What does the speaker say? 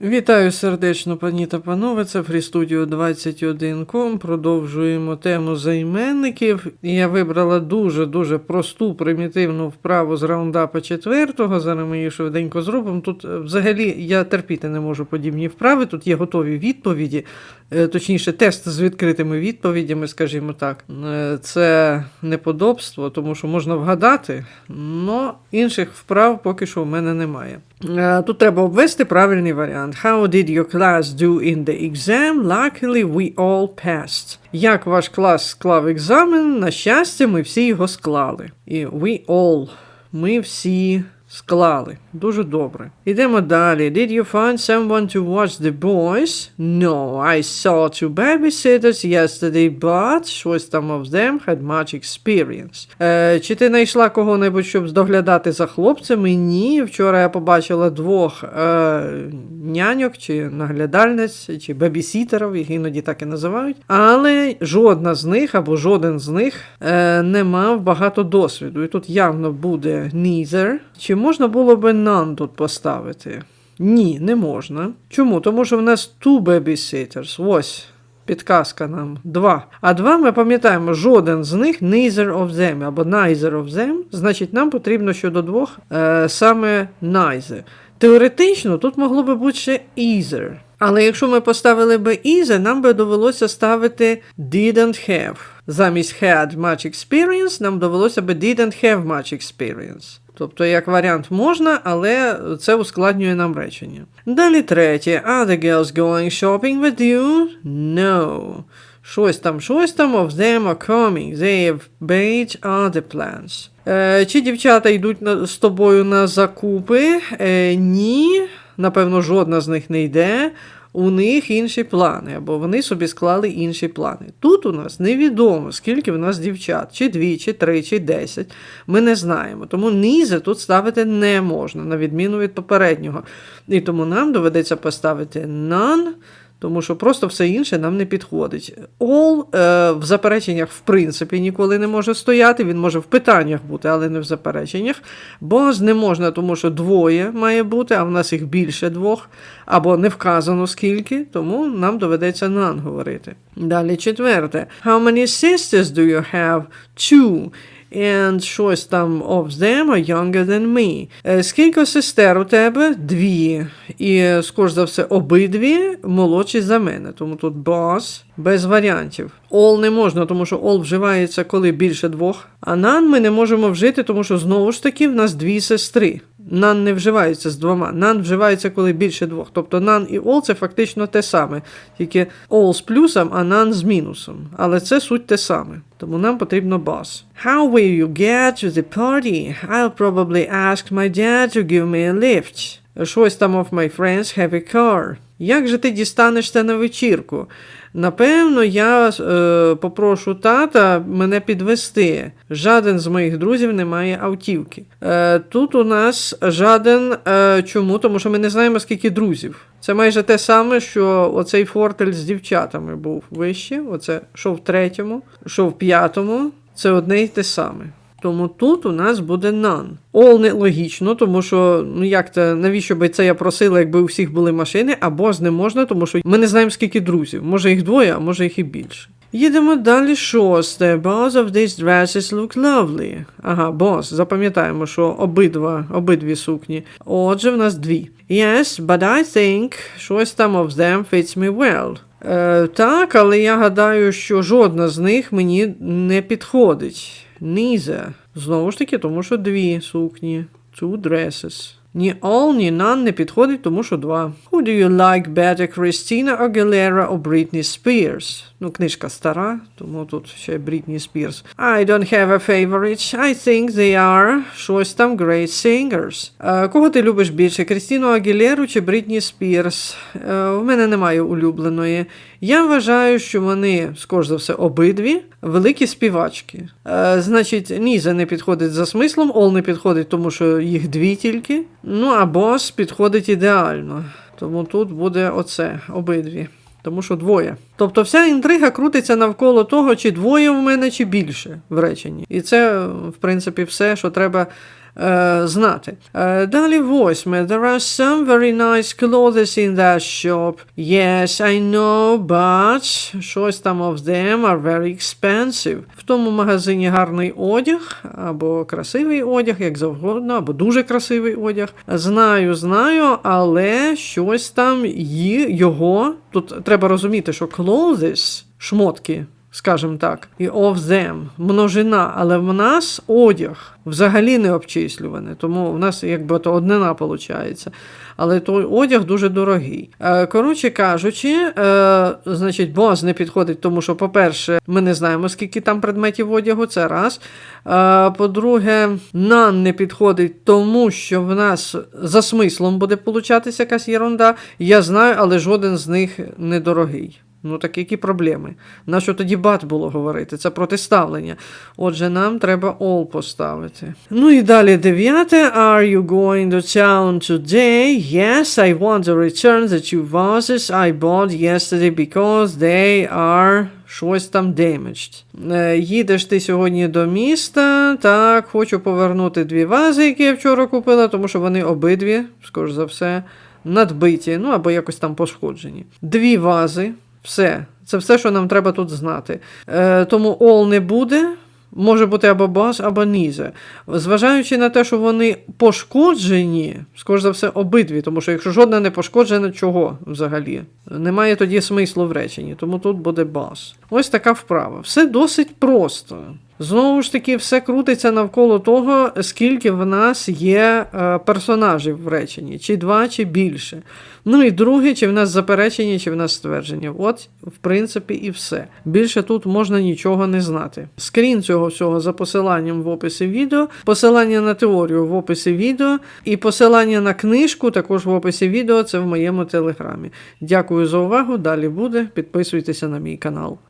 Вітаю сердечно, пані та панове. Це FreeStudio 21com. Продовжуємо тему займенників. Я вибрала дуже-дуже просту примітивну вправу з раундапа четвертого. Зараз ми її швиденько зробимо. Тут е, взагалі я терпіти не можу подібні вправи. Тут є готові відповіді, е, точніше, тест з відкритими відповідями, скажімо так. Е, Це неподобство, тому що можна вгадати, але інших вправ поки що в мене немає. Е, Тут треба обвести правильний варіант. How did your class do in the exam? Luckily we all passed. Як ваш клас склав екзамен? На щастя, ми всі його склали. І we all. Ми всі склали. Дуже добре. Ідемо далі. Did you find someone to watch the boys? No, I saw two babysitters yesterday, but щось там of them had much experience. Е, чи ти знайшла кого-небудь, щоб доглядати за хлопцями? Ні. Вчора я побачила двох е, няньок, чи наглядальниць, чи бебісітерів, їх іноді так і називають. Але жодна з них або жоден з них е, не мав багато досвіду. І тут явно буде neither. Чи можна було би none тут поставити? Ні, не можна. Чому? Тому що в нас two babysitters. Ось. Підказка нам два. А два ми пам'ятаємо, жоден з них neither of them або neither of them. Значить, нам потрібно щодо двох е, саме neither. Теоретично тут могло би бути ще either. Але якщо ми поставили би either, нам би довелося ставити didn't have. Замість had much experience, нам довелося би didn't have much experience. Тобто, як варіант можна, але це ускладнює нам речення. Далі третє. Are the girls going shopping with you? No. Щось там, щось там of them are coming. They have made other plans. Е, чи дівчата йдуть на, з тобою на закупи? Е, ні. Напевно, жодна з них не йде. У них інші плани, або вони собі склали інші плани. Тут у нас невідомо, скільки в нас дівчат, чи дві, чи три, чи десять. Ми не знаємо. Тому нізи тут ставити не можна, на відміну від попереднього. І тому нам доведеться поставити none, тому що просто все інше нам не підходить. All е, в запереченнях, в принципі, ніколи не може стояти. Він може в питаннях бути, але не в запереченнях. Both не можна, тому що двоє має бути, а в нас їх більше двох, або не вказано скільки, тому нам доведеться нан говорити. Далі четверте. How many sisters do you have? Two. And щось там of them are younger than me. Е, Скільки сестер у тебе? Дві. І, скоріш за все, обидві молодші за мене. Тому тут boss без варіантів. All не можна, тому що all вживається, коли більше двох. А none ми не можемо вжити, тому що знову ж таки в нас дві сестри. None не вживається з двома. Нан вживається, коли більше двох. Тобто none і all це фактично те саме. Тільки all з плюсом, а нан з мінусом. Але це суть те саме. Тому нам потрібно бас. How will you get to the party? I'll probably ask my dad to give me a lift. Щось там of my friends have a car. Як же ти дістанешся на вечірку? Напевно, я е, попрошу тата мене підвести. Жаден з моїх друзів не має автівки. Е, тут у нас жаден. Е, чому? Тому що ми не знаємо, скільки друзів. Це майже те саме, що оцей фортель з дівчатами був вище. Оце що в третьому, що в п'ятому. Це одне й те саме. Тому тут у нас буде none. All не логічно, тому що ну як це, навіщо би це я просила, якби у всіх були машини, або ж не можна, тому що ми не знаємо, скільки друзів. Може їх двоє, а може їх і більше. Їдемо далі шосте. Both of these dresses look lovely. Ага, бос. Запам'ятаємо, що обидва, обидві сукні. Отже, в нас дві. Yes, but I think щось там of them fits me well. Е, так, але я гадаю, що жодна з них мені не підходить. Neither. Знову ж таки, тому що дві сукні. Two dresses. Ні all, ні none не підходить, тому що два. Who do you like better, Christina Aguilera or Britney Spears? Ну, книжка стара, тому тут ще Брітні Спірс. I don't have a favorite. I think they are щось там great singers. Е, кого ти любиш більше, Крістіну Агілеру чи Брітні Спірс? Е, в мене немає улюбленої. Я вважаю, що вони, скоріш за все, обидві великі співачки. Е, значить, Ніза не підходить за смислом, Ол не підходить, тому що їх дві тільки. Ну, а бос підходить ідеально. Тому тут буде оце, обидві. Тому що двоє. Тобто вся інтрига крутиться навколо того, чи двоє в мене, чи більше в реченні. І це, в принципі, все, що треба знати. Е, далі восьме. There are some very nice clothes in that shop. Yes, I know, but щось там of them are very expensive. В тому магазині гарний одяг, або красивий одяг, як завгодно, або дуже красивий одяг. Знаю, знаю, але щось там ї, його. Тут треба розуміти, що clothes, шмотки, скажімо так, і of them, множина, але в нас одяг взагалі не обчислюваний, тому в нас якби то однина виходить. Але той одяг дуже дорогий. Е, коротше кажучи, е, значить, бос не підходить, тому що, по-перше, ми не знаємо, скільки там предметів одягу, це раз. Е, по-друге, нам не підходить, тому що в нас за смислом буде получатися якась єрунда. Я знаю, але жоден з них недорогий. Ну так які проблеми? Нащо тоді бат було говорити? Це протиставлення. Отже, нам треба all поставити. Ну і далі дев'яте. Are you going to town today? Yes, I want to return the two vases I bought yesterday because they are щось там damaged. Е, Їдеш ти сьогодні до міста. Так, хочу повернути дві вази, які я вчора купила, тому що вони обидві, скоріш за все, надбиті, ну або якось там пошкоджені. Дві вази. Все. Це все, що нам треба тут знати. Е, тому all не буде. Може бути або бас, або нізе. Зважаючи на те, що вони пошкоджені, скоріш за все, обидві, тому що якщо жодна не пошкоджена, чого взагалі? Немає тоді смислу в реченні, тому тут буде бас. Ось така вправа. Все досить просто. Знову ж таки, все крутиться навколо того, скільки в нас є е, персонажів в реченні, чи два, чи більше. Ну і друге, чи в нас заперечення, чи в нас ствердження. От, в принципі, і все. Більше тут можна нічого не знати. Скрін цього всього за посиланням в описі відео, посилання на теорію в описі відео, і посилання на книжку також в описі відео. Це в моєму телеграмі. Дякую за увагу. Далі буде. Підписуйтеся на мій канал.